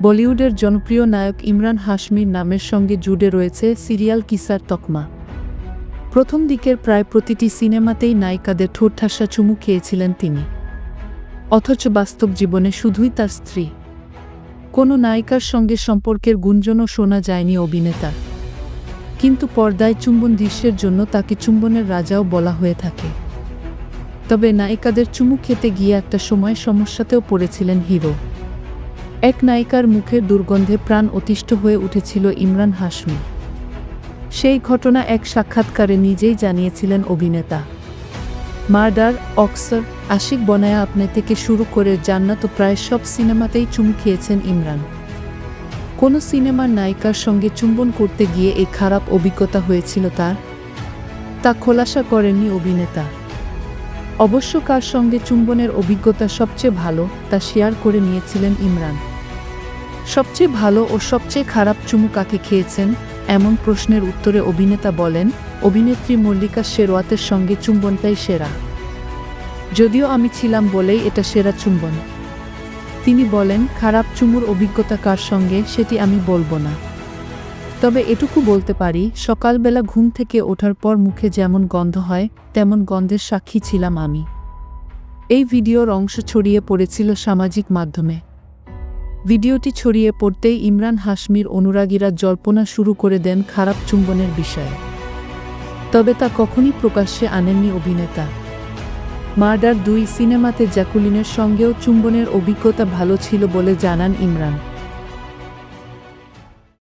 বলিউডের জনপ্রিয় নায়ক ইমরান হাশমির নামের সঙ্গে জুড়ে রয়েছে সিরিয়াল কিসার তকমা। প্রথম দিকের প্রায় প্রতিটি সিনেমাতেই নায়িকাদের ঠোঁটঠাসা চুমু খেয়েছিলেন তিনি। অথচ বাস্তব জীবনে শুধুই তার স্ত্রী। কোনো নায়িকার সঙ্গে সম্পর্কের গুঞ্জনও শোনা যায়নি অভিনেতা কিন্তু পর্দায় চুম্বন দৃশ্যের জন্য তাকে চুম্বনের রাজাও বলা হয়ে থাকে। তবে নায়িকাদের চুমু খেতে গিয়ে একটা সময় সমস্যাতেও পড়েছিলেন হিরো। এক নায়িকার মুখের দুর্গন্ধে প্রাণ অতিষ্ঠ হয়ে উঠেছিল ইমরান হাশমি। সেই ঘটনা এক সাক্ষাৎকারে নিজেই জানিয়েছিলেন অভিনেতা। মার্ডার, অক্সর, আশিক বনায়া আপনি থেকে শুরু করে জান্নাত প্রায় সব সিনেমাতেই চুমু খেয়েছেন ইমরান। কোনো সিনেমার নায়িকার সঙ্গে চুম্বন করতে গিয়ে এই খারাপ অভিজ্ঞতা হয়েছিল তার? তা খোলাসা করেননি অভিনেতা। অবশ্য কার সঙ্গে চুম্বনের অভিজ্ঞতা সবচেয়ে ভালো তা শেয়ার করে নিয়েছিলেন ইমরান। সবচেয়ে ভালো ও সবচেয়ে খারাপ চুমু কাকে খেয়েছেন? এমন প্রশ্নের উত্তরে অভিনেতা বলেন, অভিনেত্রী মল্লিকা শেরওয়াতের সঙ্গে চুম্বনটাই সেরা। যদিও আমি ছিলাম বলেই এটা সেরা চুম্বন। তিনি বলেন, খারাপ চুমুর অভিজ্ঞতা কার সঙ্গে সেটি আমি বলব না। তবে এটুকু বলতে পারি, সকালবেলা ঘুম থেকে ওঠার পর মুখে যেমন গন্ধ হয়, তেমন গন্ধের সাক্ষী ছিলাম আমি। এই ভিডিওর অংশ ছড়িয়ে পড়েছিল সামাজিক মাধ্যমে। ভিডিওটি ছড়িয়ে পড়তেই ইমরান হাশমির অনুরাগীরা জল্পনা শুরু করে দেন খারাপ চুম্বনের বিষয়ে। তবে তা কখনই প্রকাশ্যে আনেননি অভিনেতা। মার্ডার দুই সিনেমাতে জ্যাকুলিনের সঙ্গেও চুম্বনের অভিজ্ঞতা ভালো ছিল বলে জানান ইমরান।